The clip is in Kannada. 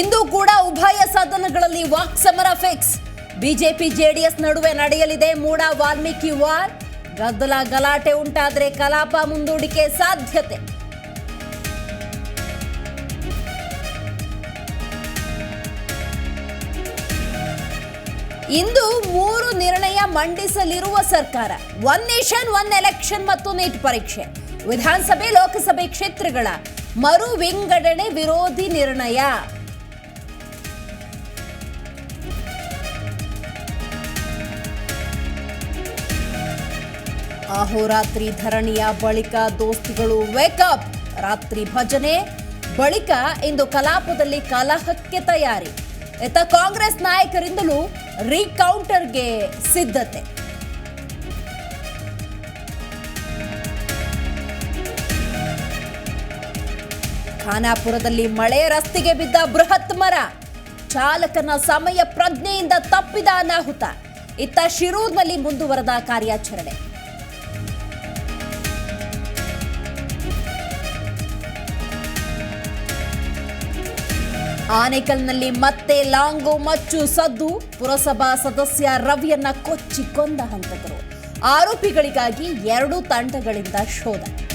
ಇಂದು ಕೂಡ ಉಭಯ ಸದನಗಳಲ್ಲಿ ವಾಕ್ ಸಮರ ಫಿಕ್ಸ್. ಬಿಜೆಪಿ, ಜೆಡಿಎಸ್ ನಡುವೆ ನಡೆಯಲಿದೆ ಮೂಡ ವಾಲ್ಮೀಕಿ ವಾರ್. ಗದ್ದಲ ಗಲಾಟೆ ಉಂಟಾದರೆ ಕಲಾಪ ಮುಂದೂಡಿಕೆ ಸಾಧ್ಯತೆ. ಇಂದು ಮೂರು ನಿರ್ಣಯ ಮಂಡಿಸಲಿರುವ ಸರ್ಕಾರ. ಒನ್ ನೇಷನ್ ಒನ್ ಎಲೆಕ್ಷನ್ ಮತ್ತು ನೀಟ್ ಪರೀಕ್ಷೆ. ವಿಧಾನಸಭೆ, ಲೋಕಸಭೆ ಕ್ಷೇತ್ರಗಳ ಮರು ವಿಂಗಡಣೆ ವಿರೋಧಿ ನಿರ್ಣಯ. ಅಹೋರಾತ್ರಿ ಧರಣಿಯ ಬಳಿಕ ದೋಸ್ತಿಗಳು ವೇಕಪ್ ರಾತ್ರಿ ಭಜನೆ. ಬಳಿಕ ಇಂದು ಕಲಾಪದಲ್ಲಿ ಕಲಹಕ್ಕೆ ತಯಾರಿ. ಇತ್ತ ಕಾಂಗ್ರೆಸ್ ನಾಯಕರಿಂದಲೂ ರೀಕೌಂಟರ್ಗೆ ಸಿದ್ಧತೆ. ಖಾನಾಪುರದಲ್ಲಿ ಮಳೆ ರಸ್ತೆಗೆ ಬಿದ್ದ ಬೃಹತ್ ಮರ. ಚಾಲಕನ ಸಮಯ ಪ್ರಜ್ಞೆಯಿಂದ ತಪ್ಪಿದ ಅನಾಹುತ. ಇತ್ತ ಶಿರೂರ್ನಲ್ಲಿ ಮುಂದುವರೆದ ಕಾರ್ಯಾಚರಣೆ. ಆನೇಕಲ್ನಲ್ಲಿ ಮತ್ತೆ ಲಾಂಗು ಮಚ್ಚು ಸದ್ದು ಪುರಸಭಾ ಸದಸ್ಯ ರವಿಯನ್ನ ಕೊಚ್ಚಿ ಕೊಂದ ಹಂತಕರು. ಆರೋಪಿಗಳಿಗಾಗಿ ಎರಡು ತಂಡಗಳಿಂದ ಶೋಧ.